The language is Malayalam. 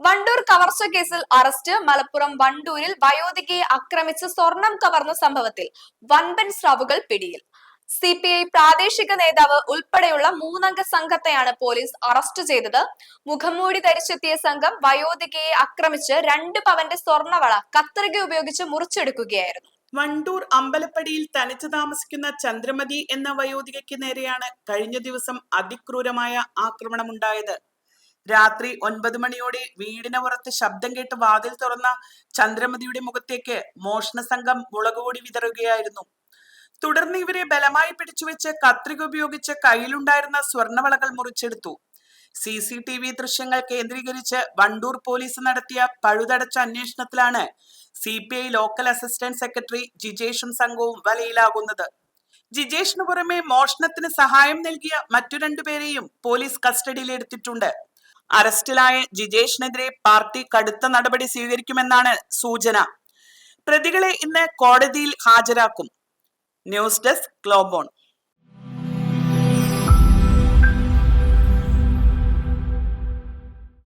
വണ്ടൂർ കവർച്ച കേസിൽ അറസ്റ്റ്. മലപ്പുറം വണ്ടൂരിൽ വയോധികയെ ആക്രമിച്ച് സ്വർണം കവർന്ന സംഭവത്തിൽ വൻപൻ സ്രാവുകൾ പിടിയിൽ. സി പി ഐ പ്രാദേശിക നേതാവ് ഉൾപ്പെടെയുള്ള മൂന്നംഗ സംഘത്തെയാണ് പോലീസ് അറസ്റ്റ് ചെയ്തത്. മുഖംമൂടി ധരിച്ചെത്തിയ സംഘം വയോധികയെ ആക്രമിച്ച് രണ്ട് പവന്റെ സ്വർണവള കത്രിക ഉപയോഗിച്ച് മുറിച്ചെടുക്കുകയായിരുന്നു. വണ്ടൂർ അമ്പലപ്പടിയിൽ തനിച്ചു താമസിക്കുന്ന ചന്ദ്രമതി എന്ന വയോധികയ്ക്ക് നേരെയാണ് കഴിഞ്ഞ ദിവസം അതിക്രൂരമായ ആക്രമണമുണ്ടായത്. രാത്രി ഒൻപത് മണിയോടെ വീടിന് പുറത്ത് ശബ്ദം കേട്ട് വാതിൽ തുറന്ന ചന്ദ്രമതിയുടെ മുഖത്തേക്ക് മോഷണ സംഘം മുളകുപൊടി വിതറുകയായിരുന്നു. തുടർന്ന് ഇവരെ ബലമായി പിടിച്ചുവെച്ച് കത്രിക ഉപയോഗിച്ച് കയ്യിലുണ്ടായിരുന്ന സ്വർണവളകൾ മുറിച്ചെടുത്തു. സി സി ടി വി ദൃശ്യങ്ങൾ കേന്ദ്രീകരിച്ച് വണ്ടൂർ പോലീസ് നടത്തിയ പഴുതടച്ച അന്വേഷണത്തിലാണ് C P I local assistant secretary ജിജേഷും സംഘവും വലയിലാകുന്നത്. ജിജേഷിന് പുറമെ മോഷണത്തിന് സഹായം നൽകിയ മറ്റു രണ്ടുപേരെയും പോലീസ് കസ്റ്റഡിയിലെടുത്തിട്ടുണ്ട്. അറസ്റ്റിലായ ജിജേഷിനെതിരെ പാർട്ടി കടുത്ത നടപടി സ്വീകരിക്കുമെന്നാണ് സൂചന. പ്രതികളെ ഇന്ന് കോടതിയിൽ ഹാജരാക്കും. News desk ഗ്ലോബോൺ